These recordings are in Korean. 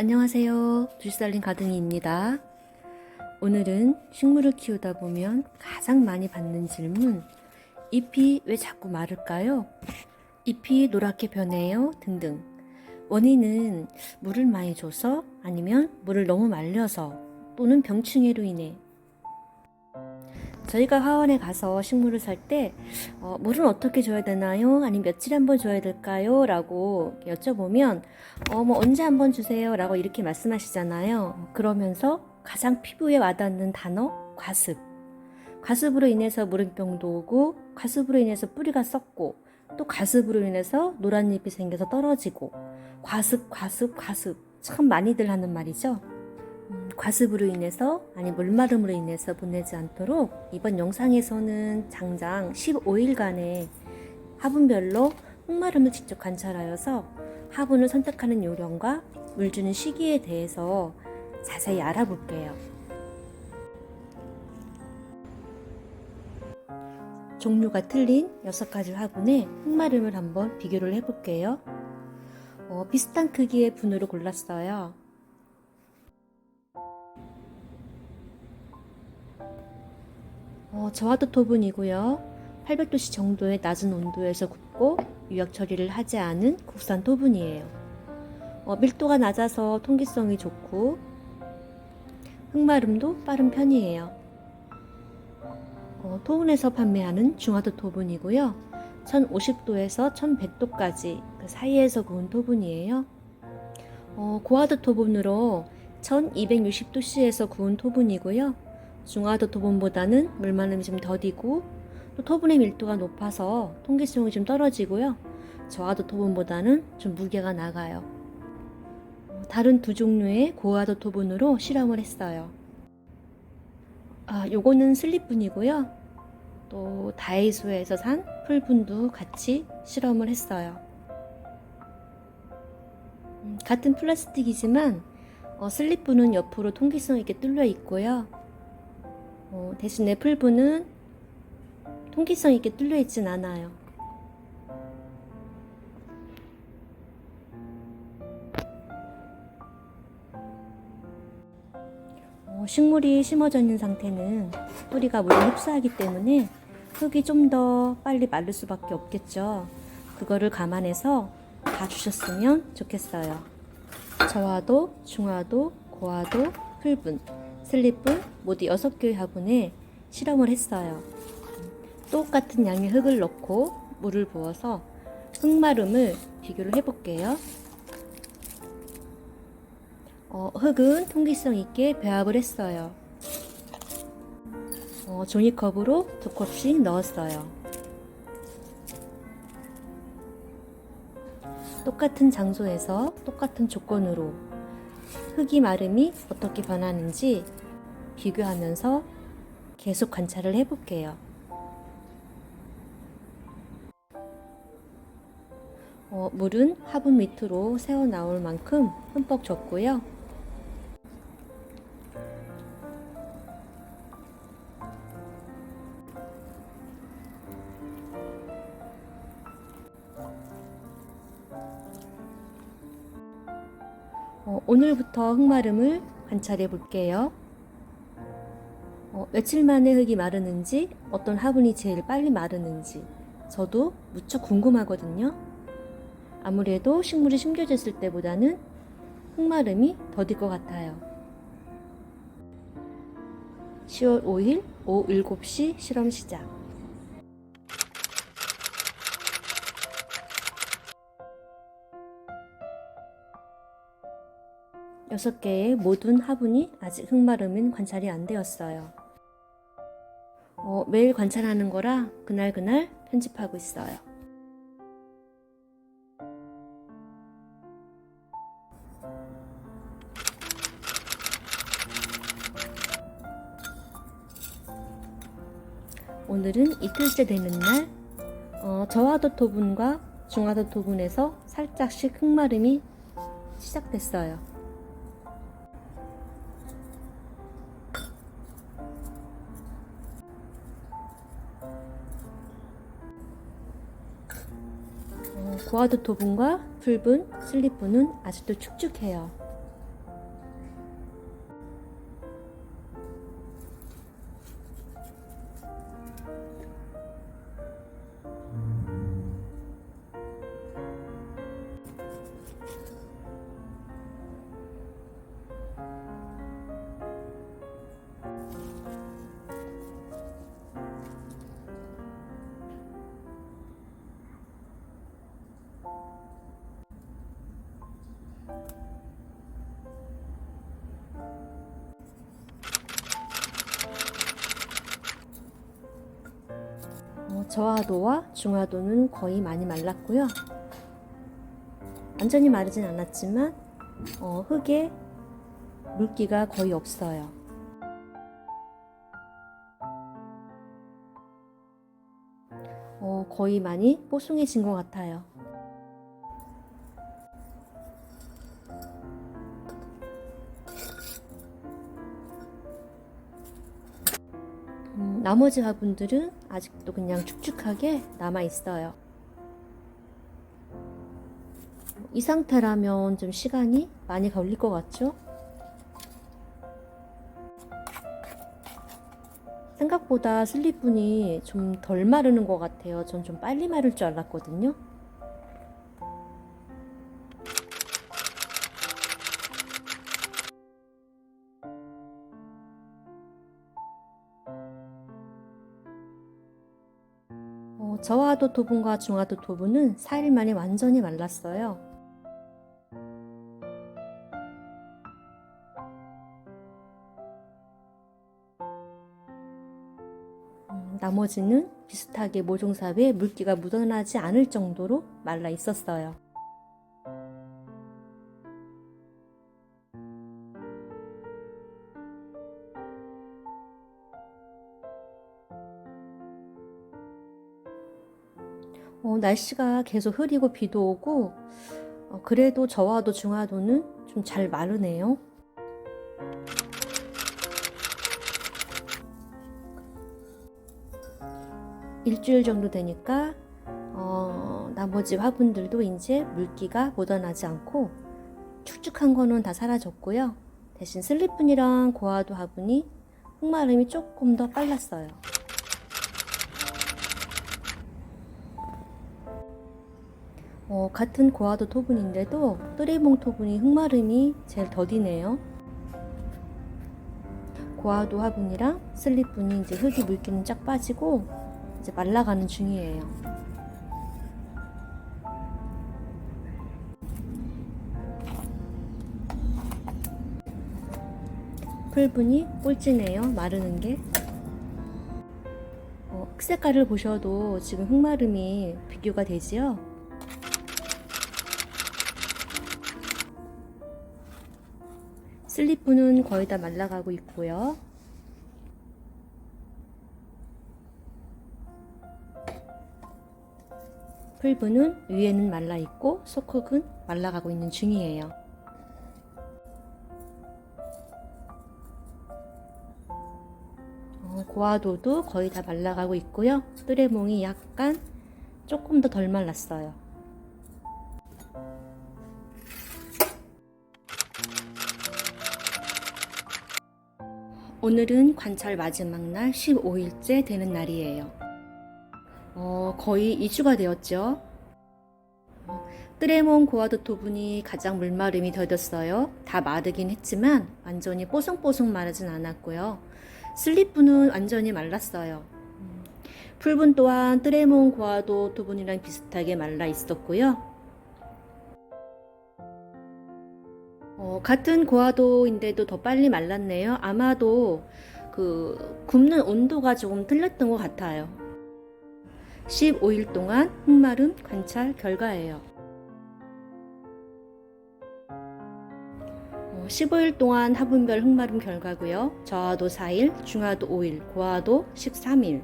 안녕하세요. 두시살린 가등이입니다. 오늘은 식물을 키우다 보면 가장 많이 받는 질문, 잎이 왜 자꾸 마를까요? 잎이 노랗게 변해요? 등등. 원인은 물을 많이 줘서 아니면 물을 너무 말려서 또는 병충해로 인해 저희가 화원에 가서 식물을 살때 어, 물은 어떻게 줘야 되나요? 아니면 며칠에 한 번 줘야 될까요? 라고 여쭤보면 어, 뭐 언제 한 번 주세요? 라고 이렇게 말씀하시잖아요. 그러면서 가장 피부에 와닿는 단어 과습. 과습으로 인해서 물음병도 오고 과습으로 인해서 뿌리가 썩고 또 과습으로 인해서 노란 잎이 생겨서 떨어지고 과습 과습 과습 참 많이들 하는 말이죠. 음, 과습으로 인해서 아니 물마름으로 인해서 보내지 않도록 이번 영상에서는 장장 15일간의 화분별로 흙마름을 직접 관찰하여서 화분을 선택하는 요령과 물 주는 시기에 대해서 자세히 알아볼게요. 종류가 틀린 6가지 화분의 흙마름을 한번 비교를 해볼게요. 어, 비슷한 크기의 분으로 골랐어요. 어, 저하도 토분이고요. 800도씨 정도의 낮은 온도에서 굽고 유약 처리를 하지 않은 국산 토분이에요. 어, 밀도가 낮아서 통기성이 좋고 흙마름도 빠른 편이에요. 어, 토분에서 판매하는 중화도 토분이고요. 1050도에서 1100도까지 그 사이에서 구운 토분이에요. 어, 고화도 토분으로 1260도씨에서 구운 토분이고요. 중화도 토분보다는 물만음이 좀 더디고 또 토분의 밀도가 높아서 통기성이 좀 떨어지고요. 저하도 토분보다는 좀 무게가 나가요. 어, 다른 두 종류의 고화도 토분으로 실험을 했어요. 아, 요거는 슬립분이고요. 또 다이소에서 산 풀분도 같이 실험을 했어요. 음, 같은 플라스틱이지만 어, 슬립분은 옆으로 통기성 있게 뚫려 있고요. 어, 대신에 풀분은 통기성 있게 뚫려 있진 않아요. 어, 식물이 심어져 있는 상태는 뿌리가 물을 흡수하기 때문에 흙이 좀 더 빨리 마를 수밖에 없겠죠. 그거를 감안해서 다 주셨으면 좋겠어요. 저하도, 중하도, 고하도, 풀분, 슬립분 모두 6개의 화분에 실험을 했어요. 똑같은 양의 흙을 넣고 물을 부어서 흙마름을 비교를 해볼게요. 어, 흙은 통기성 있게 배합을 했어요. 어, 종이컵으로 두 컵씩 넣었어요. 똑같은 장소에서 똑같은 조건으로 흙이 마름이 어떻게 변하는지 비교하면서 계속 관찰을 해볼게요. 어, 물은 화분 밑으로 새어 나올 만큼 흠뻑 줬고요. 어, 오늘부터 흙마름을 관찰해 볼게요. 어, 며칠 만에 흙이 마르는지, 어떤 화분이 제일 빨리 마르는지, 저도 무척 궁금하거든요. 아무래도 식물이 심겨졌을 때보다는 흙마름이 더딜 것 같아요. 10월 5일 오후 7시 실험 시작. 여섯 개의 모든 화분이 아직 흙마름은 관찰이 안 되었어요. 어, 매일 관찰하는 거라 그날 그날 편집하고 있어요. 오늘은 이틀째 되는 날, 어, 저하도 토분과 중하도 토분에서 살짝씩 흙마름이 시작됐어요. 고화도 토분과 풀분, 슬립분은 아직도 축축해요. 저하도와 중하도는 거의 많이 말랐고요. 완전히 마르진 않았지만 어, 흙에 물기가 거의 없어요. 어, 거의 많이 뽀송해진 것 같아요. 나머지 화분들은 아직도 그냥 축축하게 남아 있어요. 이 상태라면 좀 시간이 많이 걸릴 것 같죠? 생각보다 슬립분이 좀 덜 마르는 것 같아요. 전 좀 빨리 마를 줄 알았거든요. 저하도 토분과 중하도 토분은 4일 만에 완전히 말랐어요. 음, 나머지는 비슷하게 모종삽에 물기가 묻어나지 않을 정도로 말라 있었어요. 어, 날씨가 계속 흐리고 비도 오고 어, 그래도 저하도 중하도는 좀 잘 마르네요. 일주일 정도 되니까 어, 나머지 화분들도 이제 물기가 묻어나지 않고 축축한 거는 다 사라졌고요. 대신 슬리픈이랑 고화도 화분이 흙마름이 조금 더 빨랐어요. 어, 같은 고화도 토분인데도 뜨리몽 토분이 흙마름이 제일 더디네요. 고화도 화분이랑 슬리분이 이제 흙이 물기는 쫙 빠지고 이제 말라가는 중이에요. 풀분이 꼴찌네요. 마르는 게. 어, 흙 색깔을 보셔도 지금 흙마름이 비교가 되지요. 슬리프는 거의 다 말라가고 있고요. 풀분은 위에는 말라 있고 속흙은 말라가고 있는 중이에요. 어, 고화도도 거의 다 말라가고 있고요. 뚜레몽이 약간 조금 더 덜 말랐어요. 오늘은 관찰 마지막 날 15일째 되는 날이에요. 어, 거의 2주가 되었죠. 어, 뜨레몬 고아도 토분이 가장 물마름이 더뎠어요. 다 마르긴 했지만 완전히 뽀송뽀송 마르진 않았고요. 슬리프는 완전히 말랐어요. 음, 풀분 또한 뜨레몬 고아도 토분이랑 비슷하게 말라 있었고요. 어, 같은 고화도인데도 더 빨리 말랐네요. 아마도 그 굽는 온도가 조금 틀렸던 것 같아요. 15일 동안 흑마름 관찰 결과예요. 어, 15일 동안 화분별 흑마름 결과고요. 저하도 4일, 중하도 5일, 고하도 13일.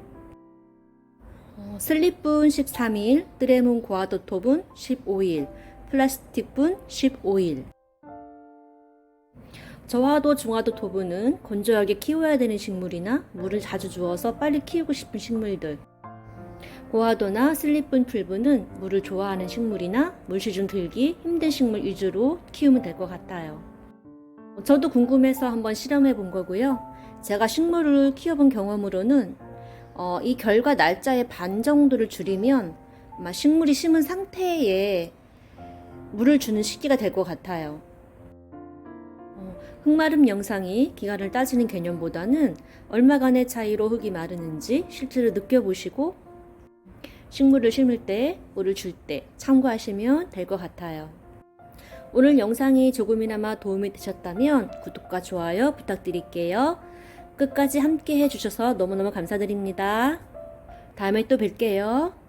어, 슬립분 13일, 뜨레몬 고하도 톱은 15일, 플라스틱분 15일. 저하도 중하도 토분은 건조하게 키워야 되는 식물이나 물을 자주 주어서 빨리 키우고 싶은 식물들. 고하도나 슬립분 풀분은 물을 좋아하는 식물이나 물시중 들기 힘든 식물 위주로 키우면 될 것 같아요. 저도 궁금해서 한번 실험해 본 거고요. 제가 식물을 키워본 경험으로는 어, 이 결과 날짜의 반 정도를 줄이면 아마 식물이 심은 상태에 물을 주는 시기가 될 것 같아요. 흙마름 영상이 기간을 따지는 개념보다는 얼마간의 차이로 흙이 마르는지 실제로 느껴보시고 식물을 심을 때, 물을 줄 때 참고하시면 될 것 같아요. 오늘 영상이 조금이나마 도움이 되셨다면 구독과 좋아요 부탁드릴게요. 끝까지 함께 해주셔서 너무너무 감사드립니다. 다음에 또 뵐게요.